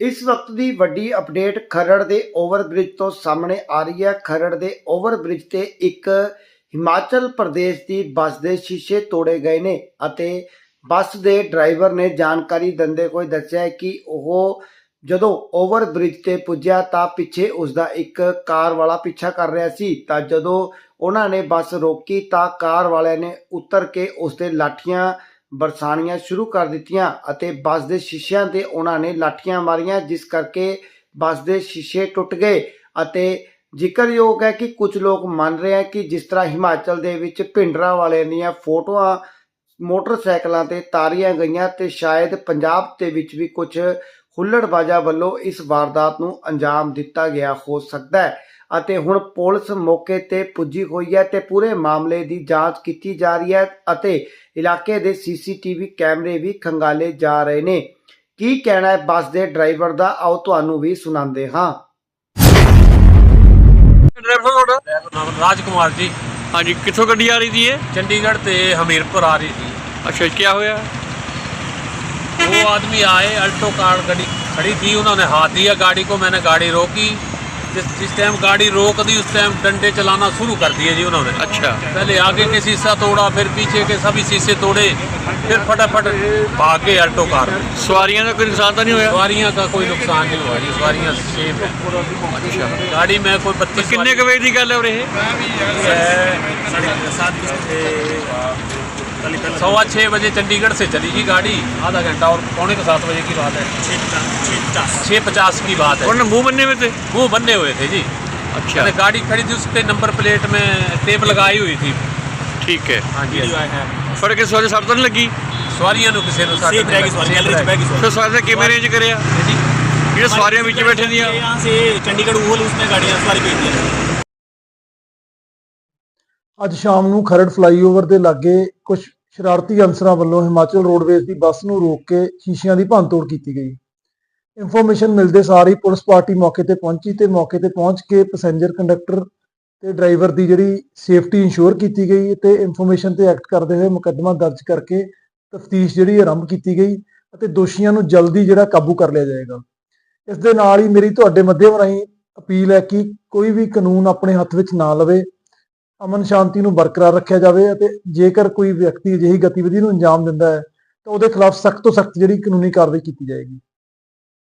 ਇਸ ਵਕਤ ਦੀ ਵੱਡੀ ਅਪਡੇਟ ਖਰੜ ਦੇ ਓਵਰਬ੍ਰਿਜ ਤੋਂ ਸਾਹਮਣੇ ਆ ਰਹੀ ਹੈ। ਖਰੜ ਦੇ ਓਵਰਬ੍ਰਿਜ ਤੇ ਇੱਕ ਹਿਮਾਚਲ ਪ੍ਰਦੇਸ਼ ਦੀ ਬੱਸ ਦੇ ਸ਼ੀਸ਼ੇ ਤੋੜੇ ਗਏ ਨੇ ਅਤੇ ਬੱਸ ਦੇ ਡਰਾਈਵਰ ਨੇ ਜਾਣਕਾਰੀ ਦਿੰਦੇ ਹੋਏ ਦੱਸਿਆ ਕਿ ਉਹ ਜਦੋਂ ਓਵਰਬ੍ਰਿਜ ਤੇ ਪੁੱਜਿਆ ਤਾਂ ਪਿੱਛੇ ਉਸ ਦਾ ਇੱਕ ਕਾਰ ਵਾਲਾ ਪਿੱਛਾ ਕਰ ਰਿਹਾ ਸੀ। ਤਾਂ ਜਦੋਂ ਉਹਨਾਂ ਨੇ ਬੱਸ ਰੋਕੀ ਤਾਂ ਕਾਰ ਵਾਲਿਆਂ ਨੇ ਉਤਰ ਕੇ ਉਸ ਤੇ ਲਾਠੀਆਂ ਬਰਸਾਣੀਆਂ ਸ਼ੁਰੂ ਕਰ ਦਿੱਤੀਆਂ ਅਤੇ ਬੱਸ ਦੇ ਸ਼ੀਸ਼ਿਆਂ ਤੇ ਉਹਨਾਂ ਨੇ ਲਾਠੀਆਂ ਮਾਰੀਆਂ, ਜਿਸ ਕਰਕੇ ਬੱਸ ਦੇ ਸ਼ੀਸ਼ੇ ਟੁੱਟ ਗਏ ਅਤੇ ਜ਼ਿਕਰਯੋਗ ਹੈ ਕਿ ਕੁਝ ਲੋਕ ਮੰਨ ਰਹੇ ਹੈ ਕਿ ਜਿਸ ਤਰ੍ਹਾਂ ਹਿਮਾਚਲ ਦੇ ਵਿੱਚ ਭਿੰਡਰਾਂ ਵਾਲਿਆਂ ਦੀਆਂ ਫੋਟੋਆਂ, ਮੋਟਰਸਾਈਕਲਾਂ ਤੇ ਤਾਰੀਆਂ ਗਈਆਂ ਤੇ ਸ਼ਾਇਦ ਪੰਜਾਬ ਦੇ ਵਿੱਚ ਵੀ ਕੁਝ ਹੁੱਲੜਬਾਜ਼ਾ ਵੱਲੋਂ ਇਸ ਵਾਰਦਾਤ ਨੂੰ ਅੰਜਾਮ ਦਿੱਤਾ ਗਿਆ ਹੋ ਸਕਦਾ ਹੈ। ਅਤੇ ਹੁਣ ਪੁਲਿਸ ਮੌਕੇ ਤੇ ਪੁੱਜੀ ਹੋਈ ਹੈ ਤੇ ਪੂਰੇ ਮਾਮਲੇ ਦੀ ਜਾਂਚ ਕੀਤੀ ਜਾ ਰਹੀ ਹੈ ਅਤੇ ਇਲਾਕੇ ਦੇ ਸੀਸੀਟੀਵੀ ਕੈਮਰੇ ਵੀ ਖੰਗਾਲੇ ਜਾ ਰਹੇ ਨੇ। ਕੀ ਕਹਿਣਾ ਹੈ? ਬੱਸ ਦੇ ਡਰਾਈਵਰ ਦਾ ਆਓ ਤੁਹਾਨੂੰ ਵੀ ਸੁਣਾਉਂਦੇ ਹਾਂ। ਡਰਾਈਵਰ ਤੁਹਾਡਾ ਰਾਜਕੁਮਾਰ ਜੀ। ਹਾਂਜੀ ਕਿੱਥੋਂ ਗੱਡੀ ਆ ਰਹੀ ਸੀ ਇਹ? ਚੰਡੀਗੜ੍ਹ ਤੇ ਹਮੀਰਪੁਰ ਆ ਰਹੀ ਸੀ। ਅੱਛਾ ਕੀ ਹੋਇਆ? दो आदमी आए अल्टो कार गाड़ी खड़ी थी उन्होंने हाथ दिया गाड़ी को मैंने गाड़ी रोकी जिस जिस टाइम गाड़ी रोक दी उस टाइम डंडे चलाना शुरू कर दिए जी उन्होंने अच्छा पहले आगे के शीशा तोड़ा फिर पीछे के सभी शीशे तोड़े फिर फटाफट भाग गए अल्टो कार सवारियाँ का कोई नुकसान तो नहीं हुआ सवारियाँ का कोई नुकसान नहीं हुआ जी सवारियाँ सेफ है अच्छा गाड़ी में कोई बत्तीस कितने का वेट निकाल रहे साढ़े सवा छः बजे चंडीगढ़ से चली जी गाड़ी आधा घंटा और पौने के सात बजे की बात है छः पचास की बात है ਉਹਨਾਂ ਨੇ ਮੂੰਹ ਬੰਨੇ ਹੋਏ ਤੇ मुंह बनने हुए थे जी ਅੱਛਾ मैंने गाड़ी खड़ी थी उसके नंबर प्लेट में टेप लगाई हुई थी ਠੀਕ ਹੈ हाँ जी ਫੜ ਕੇ ਸਵਾਰੀ ਸੱਟ ਤਾਂ ਨਹੀਂ ਲੱਗੀ ਸਵਾਰੀਆਂ ਨੂੰ ਕਿਸੇ ਨੂੰ सेफ रहेगी सवारी गैलरी में बैगी ਫਿਰ ਸਵਾਰੀ ਦਾ ਕਿਵੇਂ ਅਰੇਂਜ ਕਰਿਆ ਜਿਹੜੇ ਸਵਾਰੀਆਂ ਵਿੱਚ ਬੈਠੇ ਦੀਆਂ यहाँ से चंडीगढ़ वो उसमें गाड़ियाँ सवारी भेज दिया ਅੱਜ ਸ਼ਾਮ ਨੂੰ ਖਰੜ ਫਲਾਈਓਵਰ ਦੇ ਲਾਗੇ ਕੁਝ ਸ਼ਰਾਰਤੀ ਅਨਸਰਾਂ ਵੱਲੋਂ ਹਿਮਾਚਲ ਰੋਡਵੇਜ਼ ਦੀ ਬੱਸ ਨੂੰ ਰੋਕ ਕੇ ਸ਼ੀਸ਼ਿਆਂ ਦੀ ਭੰਨਤੋੜ ਕੀਤੀ ਗਈ। ਇਨਫੋਰਮੇਸ਼ਨ ਮਿਲਦੇ ਸਾਰ ਹੀ ਪੁਲਿਸ ਪਾਰਟੀ ਮੌਕੇ ਤੇ ਪਹੁੰਚੀ ਤੇ ਮੌਕੇ ਤੇ ਪਹੁੰਚ ਕੇ ਪੈਸੇਂਜਰ ਕੰਡਕਟਰ ਤੇ ਡਰਾਈਵਰ ਦੀ ਜਿਹੜੀ ਸੇਫਟੀ ਇੰਸ਼ੋਰ ਕੀਤੀ ਗਈ ਤੇ ਇਨਫੋਰਮੇਸ਼ਨ ਤੇ ਐਕਟ ਕਰਦੇ ਹੋਏ ਮੁਕੱਦਮਾ ਦਰਜ ਕਰਕੇ ਤਫਤੀਸ਼ ਜਿਹੜੀ ਆਰੰਭ ਕੀਤੀ ਗਈ ਅਤੇ ਦੋਸ਼ੀਆਂ ਨੂੰ ਜਲਦੀ ਜਿਹੜਾ ਕਾਬੂ ਕਰ ਲਿਆ ਜਾਏਗਾ। ਇਸ ਦੇ ਨਾਲ ਹੀ ਮੇਰੀ ਤੁਹਾਡੇ ਮਾਧਿਅਮ ਰਾਹੀਂ ਅਪੀਲ ਹੈ ਕਿ ਕੋਈ ਵੀ ਕਾਨੂੰਨ ਆਪਣੇ ਹੱਥ ਵਿੱਚ ਨਾ ਲਵੇ ਅਮਨ ਸ਼ਾਂਤੀ ਨੂੰ ਬਰਕਰਾਰ ਰੱਖਿਆ ਜਾਵੇ ਅਤੇ ਜੇਕਰ ਕੋਈ ਵਿਅਕਤੀ ਅਜਿਹੀ ਗਤੀਵਿਧੀ ਨੂੰ ਅੰਜਾਮ ਦਿੰਦਾ ਹੈ, ਤਾਂ ਉਹਦੇ ਖਿਲਾਫ ਸਖਤ ਤੋਂ ਸਖਤ ਜਿਹੜੀ ਕਾਨੂੰਨੀ ਕਾਰਵਾਈ ਕੀਤੀ ਜਾਏਗੀ।